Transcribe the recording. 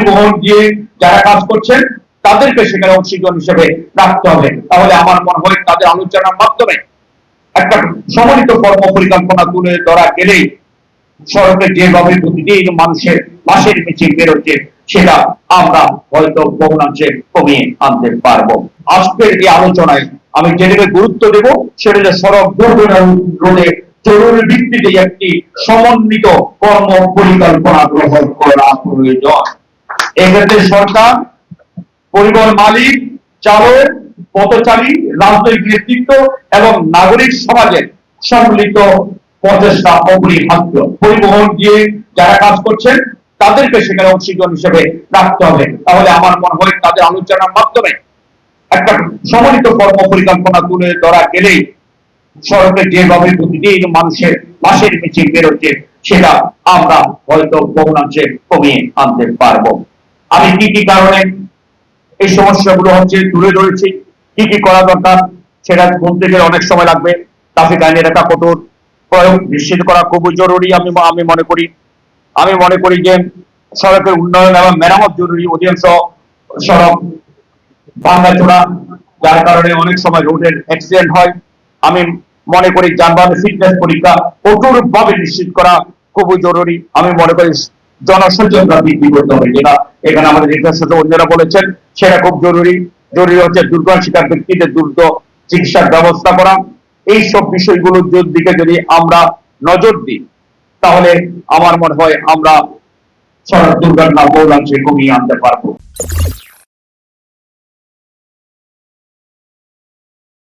পরিবহন দিয়ে যারা কাজ করছেন, তাদেরকে সেখানে অংশীজন হিসেবে রাখতে হবে। তাহলে আমার মনে হয় তাদের আলোচনার মাধ্যমে একটা সমন্বিত কর্ম পরিকল্পনা তুলে ধরা গেলেই সড়কে যেভাবে প্রতিদিন মানুষের মাসের মিছিল বেরোচ্ছে, সেটা আমরা হয়তো বহুলাংশে কমিয়ে আনতে পারব। আজকের এই আলোচনায় আমি যেটাকে গুরুত্ব দেব, সেটা হচ্ছে সড়ক দুর্ঘটনা রোধে জরুরি ভিত্তিতে একটি সমন্বিত কর্ম পরিকল্পনা গ্রহণ করা প্রয়োজন। এক্ষেত্রে সরকার, পরিবহন মালিক, চালক, পথচারী, রাজনৈতিক নেতৃত্ব এবং নাগরিক সমাজের সম্মিলিত প্রচেষ্টা অপরিহার্য। পরিবহন দিয়ে যারা কাজ করছেন, তাদেরকে সেখানে অংশীজন হিসেবে রাখতে হবে। তাহলে আমার মনে হয় তাদের আলোচনার মাধ্যমে একটা সমন্বিত কর্ম পরিকল্পনা তুলে ধরা গেলেই সড়কে যেভাবে প্রতিদিন মানুষের মাসের মিছিল বেরোচ্ছে, সেটা আমরা হয়তো বহুলাংশে কমিয়ে আনতে পারব। আমি কি কি কারণে এই সমস্যাগুলো হচ্ছে তুলে ধরেছি? কি কি করা দরকার? সেটা বলতে গেলে অনেক সময় লাগবে। ট্রাফিক আইনের একটা কঠোর প্রয়োগ নিশ্চিত করা খুবই জরুরি আমি আমি মনে করি। আমি মনে করি যে সড়কের উন্নয়ন এবং মেরামত জরুরি অধিকাংশ সড়ক ভাঙাচোরা যার কারণে অনেক সময় রোডের অ্যাক্সিডেন্ট হয়। আমি মনে করি যানবাহনের ফিটনেস পরীক্ষা কঠোর ভাবে নিশ্চিত করা খুবই জরুরি। আমি মনে করি জনসচেতনতা বৃদ্ধি করতে হবে। যেটা এখানে আমাদের সাথে অন্যরা বলেছেন, সেটা খুব জরুরি। জরুরি হচ্ছে দুর্গা শিকার ব্যক্তিদের দ্রুত চিকিৎসার ব্যবস্থা করা। এই সব বিষয়গুলোর দিকে যদি আমরা নজর দিই, তাহলে আমার মনে হয় আমরা সড়ক দুর্ঘটনা বহুলাংশে কমিয়ে আনতে পারব।